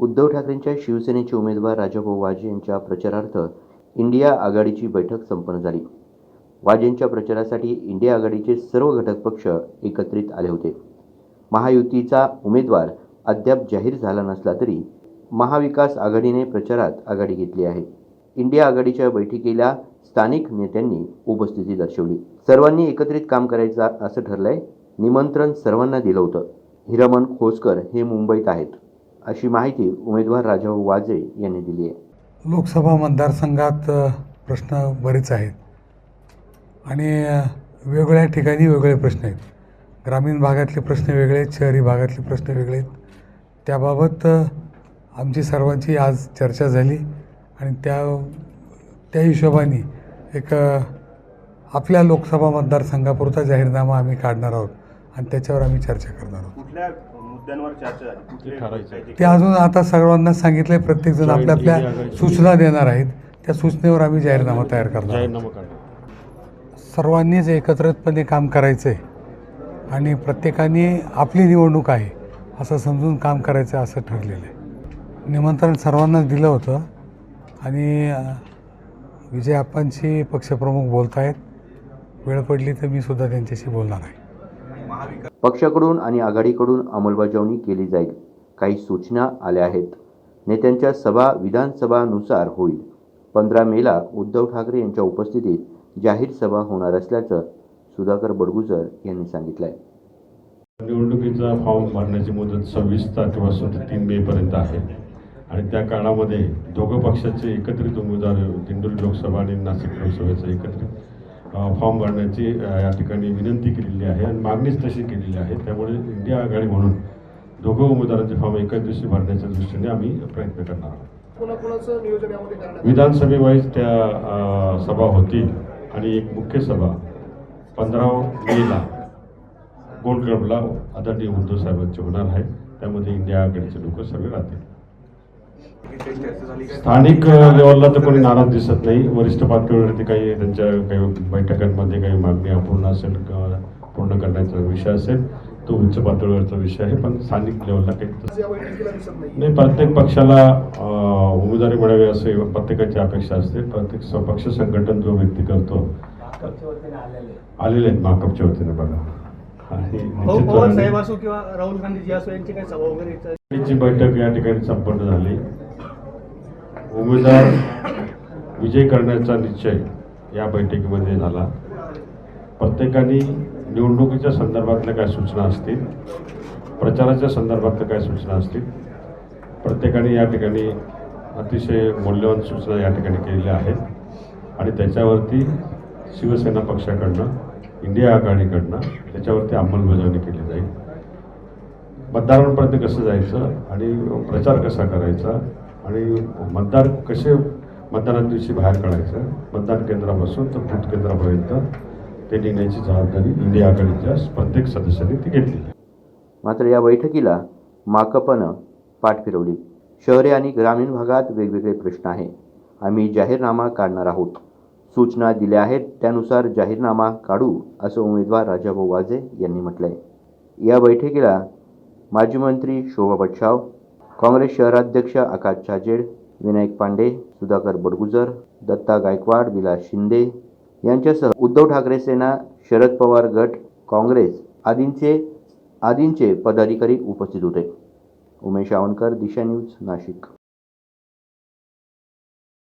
उद्धव ठाकरेंच्या शिवसेनेचे उमेदवार राजाभाऊ वाजे यांच्या प्रचारार्थ इंडिया आघाडीची बैठक संपन्न झाली. वाजेंच्या प्रचारासाठी इंडिया आघाडीचे सर्व घटक पक्ष एकत्रित आले होते. महायुतीचा उमेदवार अद्याप जाहीर झाला नसला तरी महाविकास आघाडीने प्रचारात आघाडी घेतली आहे. इंडिया आघाडीच्या बैठकीला स्थानिक नेत्यांनी उपस्थिती दर्शवली. सर्वांनी एकत्रित काम करायचं असं ठरलंय निमंत्रण सर्वांना दिलं होतं. हिरमन खोसकर हे मुंबईत आहेत. अशी माहिती उमेदवार राजाभाऊ वाजे यांनी दिली आहे. लोकसभा मतदारसंघात प्रश्न बरेच आहेत. आणि वेगवेगळ्या ठिकाणी वेगळे प्रश्न आहेत. ग्रामीण भागातले प्रश्न वेगळे आहेत शहरी भागातले प्रश्न वेगळे आहेत. त्याबाबत आमची सर्वांची आज चर्चा झाली आणि त्या त्या हिशोबाने एक आपल्या लोकसभा मतदारसंघापुरता जाहीरनामा आम्ही काढणार आहोत. आणि त्याच्यावर आम्ही चर्चा करणार आहोत. कुठल्या मुद्द्यांवर चर्चा झाली? कुठले ठरायचं. ते अजून आता सर्वांना सांगितलं प्रत्येकजण आपल्या आपल्या सूचना देणार आहेत. त्या सूचनेवर आम्ही जाहीरनामा तयार करणार आहोत. जाहीरनामा काढा सर्वांनीच एकत्रितपणे काम करायचं आहे आणि प्रत्येकाने आपली निवडणूक आहे असं समजून काम करायचं असं ठरलेलं आहे. निमंत्रण सर्वांनाच दिलं होतं आणि विजय आप्पांची पक्षप्रमुख बोलत आहेत वेळ पडली तर मी सुद्धा त्यांच्याशी बोलणार आहे. पक्षाकडून आणि आघाडीकडून अंमलबजावणी केली जाईल. काही सूचना आल्या आहेत. नेत्यांच्या सभा विधानसभानुसार होईल. पंधरा मेला उद्धव ठाकरे यांच्या उपस्थितीत जाहीर सभा होणार असल्याचं सुधाकर बडगुजर यांनी सांगितलं आहे निवडणुकीचा फॉर्म भरण्याची मुदत सव्वीस तारखेपासून ते तीन मेपर्यंत आहे. आणि त्या काळामध्ये दोघं पक्षाचे एकत्रित उमेदवार दिंडोरी लोकसभा आणि नाशिक लोकसभेचा एकत्रित फॉर्म भरण्याची या ठिकाणी विनंती केलेली आहे आणि मागणीच तशी केलेली आहे. त्यामुळे इंडिया आघाडी म्हणून दोघं उमेदवारांचे फॉर्म एकाच दिवशी भरण्याच्या दृष्टीने आम्ही प्रयत्न करणार आहोत? विधानसभेवाईज त्या सभा होतील आणि एक मुख्य सभा पंधरा मेला गोल्ड क्लबला आदरणीय उद्धव साहेबांचे होणार आहे. त्यामध्ये इंडिया आघाडीचे लोक सगळे राहतील. स्थानिक लेवलला तर कोणी नाराज दिसत नाही. वरिष्ठ पातळीवरती काही त्यांच्या काही बैठकांमध्ये काही मागणी अपूर्ण असेल पूर्ण करण्याचा विषय असेल तो उच्च पातळीवरचा विषय आहे. पण स्थानिक लेवलला काही नाही. नाही प्रत्येक पक्षाला उमेदवारी मिळावी असे प्रत्येकाची अपेक्षा असते. प्रत्येक स- पक्ष संघटन जो व्यक्ती करतो आलेले. आहेत माकपच्या वतीने बघा. पवार साहेब निश्चितपणे असो किंवा राहुल गांधीजी असो यांची काही सभा वगैरे इथं. ची बैठक या ठिकाणी संपन्न झाली. उमेदवार विजय करण्याचा निश्चय या बैठकीमध्ये झाला. प्रत्येकाने निवडणुकीच्या संदर्भातल्या काय सूचना असतील प्रचाराच्या संदर्भातल्या काय सूचना असतील प्रत्येकाने या ठिकाणी अतिशय मौल्यवान सूचना या ठिकाणी केलेल्या आहेत. आणि त्याच्यावरती शिवसेना पक्षाकडनं इंडिया आघाडीकडनं त्याच्यावरती अंमलबजावणी केली जाईल. मतदारांपर्यंत कसं जायचं आणि प्रचार कसा करायचा आणि मतदार कसे मतदाना दिवशी बाहेर काढायचं मतदान केंद्रापासून तर बूथ केंद्रापर्यंत ते निघण्याची जबाबदारी इंडिया आघाडीच्या प्रत्येक सदस्यांनी ती घेतली. मात्र या बैठकीला माकपनं पाठ फिरवली. शहरे आणि ग्रामीण भागात वेगवेगळे प्रश्न आहे. आम्ही जाहीरनामा काढणार आहोत. सूचना दिल्या आहेत त्यानुसार जाहीरनामा काढू असं उमेदवार राजाभाऊ वाजे यांनी म्हटलंय. या बैठकीला माजी मंत्री शोभा बच्छाव काँग्रेस शहराध्यक्ष आकाश छाजेड विनायक पांडे सुधाकर बडगुजर दत्ता गायकवाड विलास शिंदे यांच्यासह उद्धव ठाकरे सेना शरद पवार गट काँग्रेस आदींचे आदींचे पदाधिकारी उपस्थित होते. उमेश आवनकर दिशा न्यूज नाशिक.